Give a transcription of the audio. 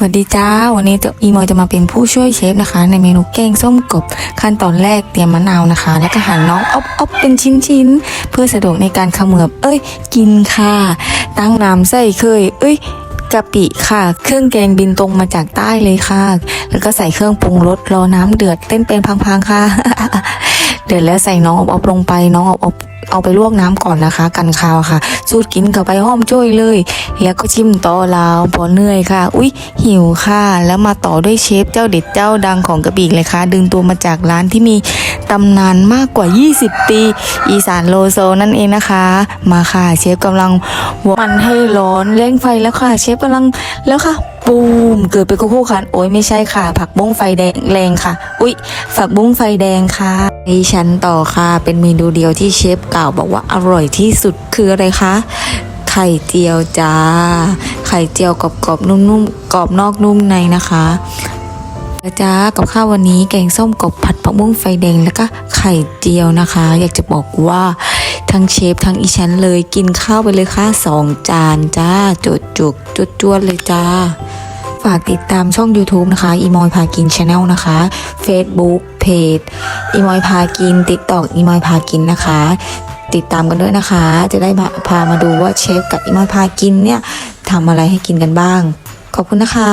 สวัสดีจ้า วันนี้จะอีมอยจะมาเป็นผู้ช่วยเชฟนะคะ ในเมนูแกงส้มกบ ขั้นตอนแรกเตรียมมะนาวนะคะ แล้วก็หั่นน้องอ๊อบอ๊อบเป็นชิ้นๆ เพื่อสะดวกในการเขมือบเอ้ย กินค่ะ ตั้งน้ำใส่เคย เอ้ยกะปิค่ะ เครื่องแกงบินตรงมาจากใต้เลยค่ะ แล้วก็ใส่เครื่องปรุงรสรอน้ำเดือดเต้นเป็นพังๆค่ะ เดือดแล้วใส่น้องอบอบลงไป น้องอบอบ เอาไปลวกน้ำก่อนนะคะ กันคาวค่ะสูตรกินกับไปห้อมจ้ยเลย แล้วก็ชิมต่อลาวพอเหนื่อยค่ะ อุ๊ยหิวค่ะ แล้วมาต่อด้วยเชฟเจ้าเด็ดเจ้าดังของกระบี่เลยค่ะ ดึงตัวมาจากร้านที่มีตำนานมากกว่า 20 ปี อีสานโลโซนั่นเองนะคะ มาค่ะ เชฟกำลังวมันให้ร้อนเร่งไฟแล้วค่ะ เชฟกำลังแล้วค่ะ ปูมเกิดเป็นโคโค่คันโอ้ยไม่ใช่ค่ะ ผักบุ้งไฟแดงแรงค่ะ อุ๊ยผักบุ้งไฟแดงค่ะดิฉันต่อค่ะ เป็นเมนูเดียวที่เชฟกล่าวบอกว่าอร่อยที่สุดคืออะไรคะไข่เจียวจ้า ไข่เจียวกรอบๆนุ่มๆกรอบนอกนุ่มในนะคะจ้ากับข้าววันนี้แกงส้มกบผัดผักบุ้งไฟแดงแล้วก็ไข่เจียวนะคะ อยากจะบอกว่าทั้งเชฟทั้งอีฉันเลยกินข้าวไปเลยค่ะสองจานจ้าจุดจุกจุดจวดๆเลยจ้า ฝากติดตามช่อง YouTube นะคะอีมอยพากินชาแนลนะคะ Facebook เพจอีมอยพากิน TikTok อีมอยพากินนะคะ ติดตามกันด้วยนะคะ จะได้พามาดูว่าเชฟกับอีมอยพากินเนี่ยทำอะไรให้กินกันบ้าง ขอบคุณนะคะ